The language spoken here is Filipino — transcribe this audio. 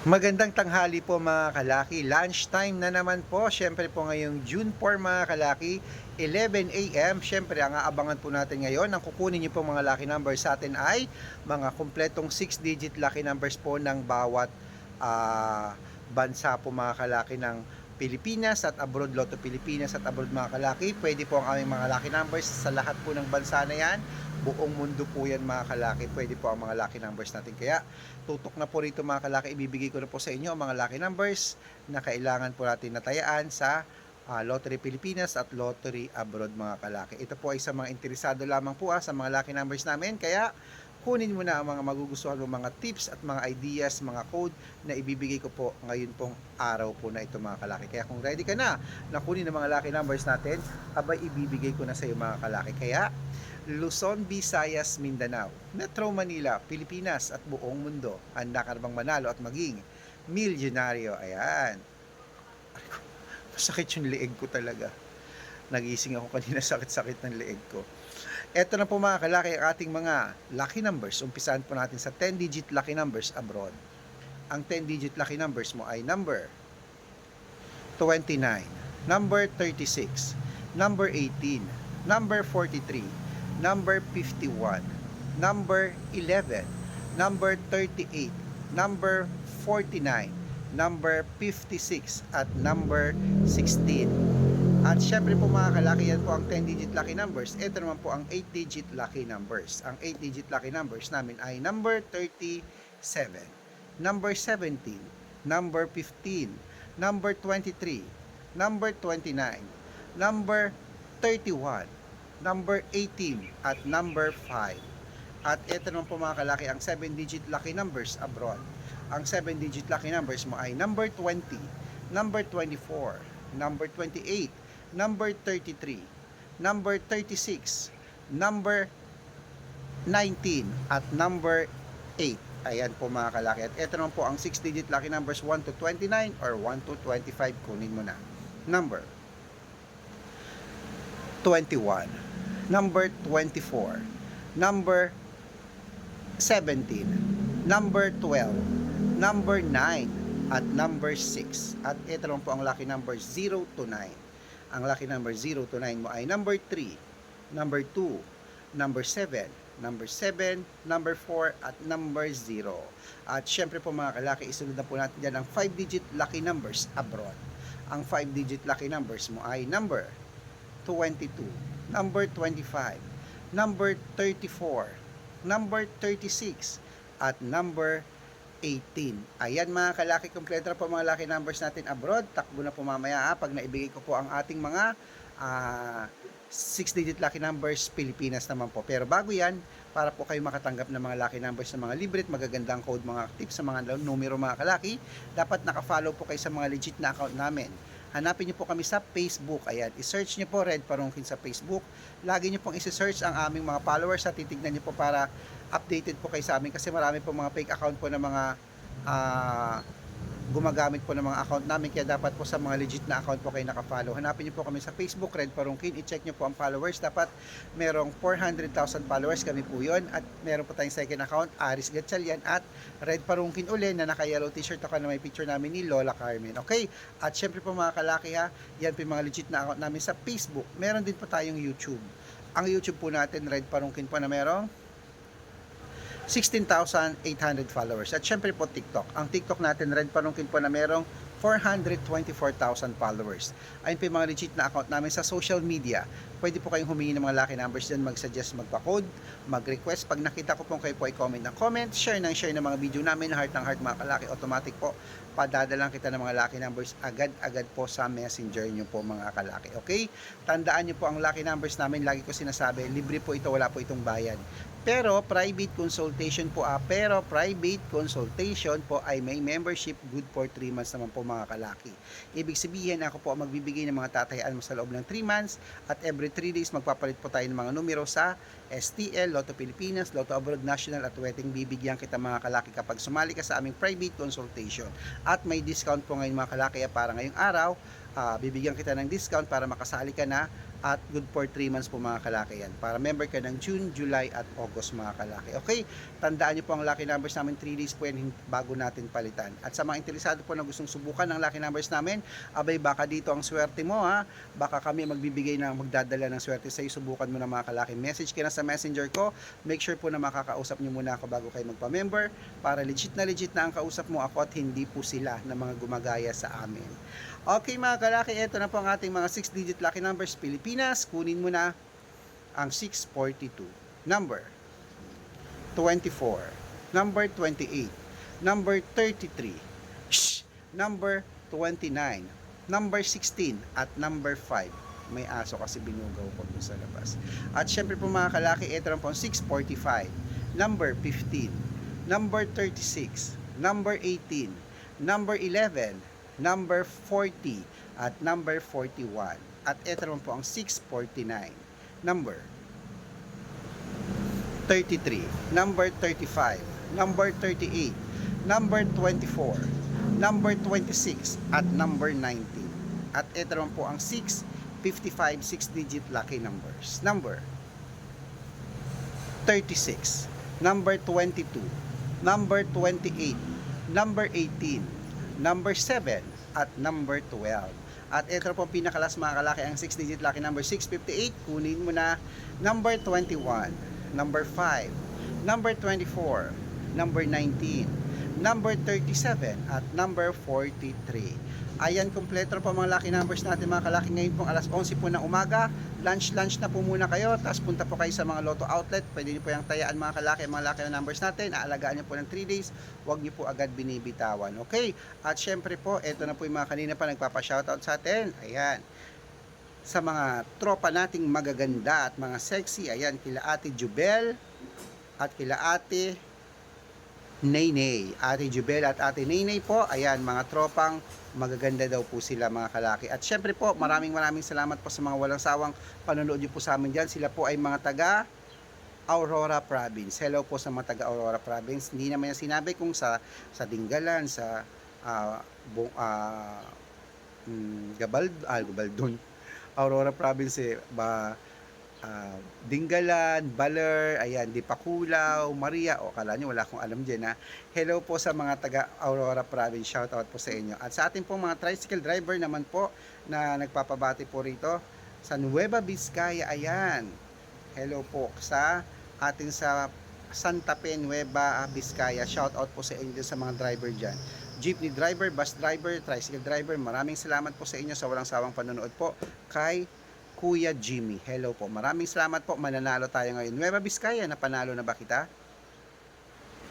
Magandang tanghali po mga kalaki. Lunch time na naman po. Siyempre po ngayong June 4 mga kalaki, 11 a.m. Siyempre ang aabangan po natin ngayon, ang kukunin niyo po mga lucky numbers sa atin ay mga kumpletong 6-digit lucky numbers po ng bawat ah, bansa po mga kalaki ng Pilipinas at abroad Lotto Pilipinas at abroad mga kalaki. Pwede po ang aming mga lucky numbers sa lahat po ng bansa na yan. Buong mundo po yan mga kalaki. Pwede po ang mga lucky numbers natin. Kaya tutok na po rito mga kalaki. Ibibigay ko na po sa inyo ang mga lucky numbers na kailangan po natin natayaan sa ah, Lottery Pilipinas at Lottery Abroad mga kalaki. Ito po ay sa mga interesado lamang po ah, sa mga lucky numbers namin. Kaya kunin mo na ang mga magugustuhan mo mga tips at mga ideas, mga code na ibibigay ko po ngayon pong araw po na ito mga kalaki. Kaya kung ready ka na na kunin ang mga lucky numbers natin, abay ibibigay ko na sa iyo mga kalaki. Kaya Luzon, Visayas, Mindanao, Metro Manila, Pilipinas at buong mundo. Handa ka manalo at maging milyonaryo? Ayan. Masakit yung leeg ko talaga. Nagising ako kanina sakit-sakit ng leeg ko. Ito na po mga kalaki ang ating mga lucky numbers. Umpisahan po natin sa 10-digit lucky numbers abroad. Ang 10-digit lucky numbers mo ay number 29, number 36, number 18, number 43, number 51, number 11, number 38, number 49, number 56, at number 16. At syempre po mga kalaki, yan po ang 10-digit lucky numbers. Ito naman po ang 8-digit lucky numbers. Ang 8-digit lucky numbers namin ay number 37, number 17, number 15, number 23, number 29, number 31, number 18, at number 5. At ito naman po mga kalaki, ang 7-digit lucky numbers abroad. Ang 7-digit lucky numbers mo ay number 20, number 24, number 28, number 33, number 36, number 19, at number 8. Ayan po mga kalaki. At ito naman po ang 6-digit lucky numbers 1 to 29 or 1 to 25. Kunin mo na. Number 21, number 24, number 17, number 12, number 9, at number 6. At ito naman po ang lucky number 0 to 9. Ang lucky number 0 to 9 mo ay number 3, number 2, number 7, number 7, number 4, at number 0. At syempre po mga kalaki, isunod na po natin dyan ang 5-digit lucky numbers abroad. Ang 5-digit lucky numbers mo ay number 22, number 25, number 34, number 36, at number 18. Ayan mga kalaki, kompleto na po mga lucky numbers natin abroad. Takbo na po mamaya ha, pag naibigay ko po ang ating mga ah, 6-digit lucky numbers Pilipinas naman po. Pero bago yan, para po kayo makatanggap ng mga lucky numbers ng mga libre at magagandang code, mga tips sa mga numero mga kalaki, dapat nakafollow po kayo sa mga legit na account namin. Hanapin niyo po kami sa Facebook. Ayan, i-search niyo po Red Parungkin sa Facebook. Lagi niyo pong i-search ang aming mga followers at titignan niyo po para updated po kayo sa amin kasi marami po mga fake account po ng mga ah, gumagamit po ng mga account namin kaya dapat po sa mga legit na account po kayo nakafollow. Hanapin niyo po kami sa Facebook Red Parungkin. I-check niyo po ang followers. Dapat merong 400,000 followers kami po yun at meron po tayong second account Aris Gatchalian at Red Parungkin uli na naka-yellow t-shirt ako na may picture namin ni Lola Carmen. Okay? At syempre po mga kalaki ha, yan po yung mga legit na account namin sa Facebook. Meron din po tayong YouTube. Ang YouTube po natin, Red Parungkin po na merong 16,800 followers. At syempre po TikTok. Ang TikTok natin, Red Panungkin po na merong 424,000 followers. Ayun po yung mga legit na account namin sa social media. Pwede po kayong humingi ng mga lucky numbers dyan, mag-suggest, magpa-code, mag-request. Pag nakita ko po kayo po ay comment ng comment, share ng share ng mga video namin, heart ng heart mga kalaki, automatic po, padadalang kita ng mga lucky numbers agad-agad po sa messenger nyo po mga kalaki. Okay? Tandaan nyo po ang lucky numbers namin, lagi ko sinasabi, libre po ito, wala po itong bayad. Pero private consultation po ah, pero private consultation po ay may membership good for 3 months naman po mga kalaki. Ibig sabihin ako po ang magbibigay ng mga tatayaan mo sa loob ng 3 months at every 3 days magpapalit po tayo ng mga numero sa STL, Lotto Pilipinas, Lotto Abroad National at wedding bibigyan kita mga kalaki kapag sumali ka sa aming private consultation. At may discount po ngayon mga kalaki ah, para ngayong araw, ah, bibigyan kita ng discount para makasali ka na at good for 3 months po mga kalaki yan. Para member ka ng June, July at August mga kalaki. Okay, tandaan nyo po ang lucky numbers namin 3 days po yan bago natin palitan. At sa mga interesado po na gustong subukan ng lucky numbers namin, abay baka dito ang swerte mo ha. Baka kami magbibigay ng magdadala ng swerte sa iyo. Subukan mo na mga kalaki. Message ka na sa messenger ko. Make sure po na makakausap nyo muna ako bago kayo magpa-member para legit na legit na ang kausap mo ako at hindi po sila na mga gumagaya sa amin. Okay mga kalaki, ito na po ang ating mga 6-digit lucky numbers Pilipinas. Kunin mo na ang 642. Number 24. Number 28. Number 33. Shh! Number 29. Number 16 at number 5. May aso kasi binugaw ko dun sa labas. At syempre po mga kalaki, ito na po ang 645. Number 15. Number 36. Number 18. Number 11. Number 40. At number 41. At ito naman po ang 649. Number 33, number 35, number 38, number 24, number 26, at number 19. At ito naman po ang 6, 55, 6-digit lucky numbers. Number 36, number 22, number 28, number 18, number 7, at number 12. At ito po ang pinakalas mga kalaki, ang 6-digit lucky number 658. Kunin mo na number 21, number 5, number 24, number 19, number 37, at number 43. Ayan, kompleto po mga lucky numbers natin mga kalaki. Ngayon pong alas 11 po ng umaga. Lunch-lunch na po muna kayo. Tapos punta po kayo sa mga lotto outlet. Pwede niyo po yung tayaan mga kalaki, mga lucky numbers natin. Aalagaan niyo po ng 3 days. Huwag niyo po agad binibitawan. Okay? At syempre po, ito na po yung mga kanina pa nagpapa-shoutout sa atin. Ayan sa mga tropa nating magaganda at mga sexy. Ayan, kila Ate Jubel at kila Ate Naynay. Ate Jubel at Ate Naynay po. Ayan, mga tropang magaganda daw po sila mga kalaki. At syempre po, maraming maraming salamat po sa mga walang sawang panonood niyo po sa amin dyan. Sila po ay mga taga Aurora Province. Hello po sa mga taga Aurora Province. Hindi naman yung sinabi kung sa sa Dingalan, sa ah, bu- ah, mm, Gabal, ah, Gabaldon, Aurora Province eh, ba ah, Dingalan, Baler, ayan, Dipakulaw, Maria, o kala nyo wala akong alam dyan ha. Hello po sa mga taga Aurora Province, shout out po sa inyo. At sa ating pong mga tricycle driver naman po na nagpapabati po rito sa Nueva Vizcaya, ayan. Hello po sa ating sa Santa Fe, Nueva Vizcaya. Shout out po sa inyo sa mga driver dyan. Jeepney driver, bus driver, tricycle driver, maraming salamat po sa inyo sa walang sawang panonood po kay Kuya Jimmy. Hello po. Maraming salamat po. Mananalo tayo ngayon. Nueva Vizcaya, napanalo na ba kita?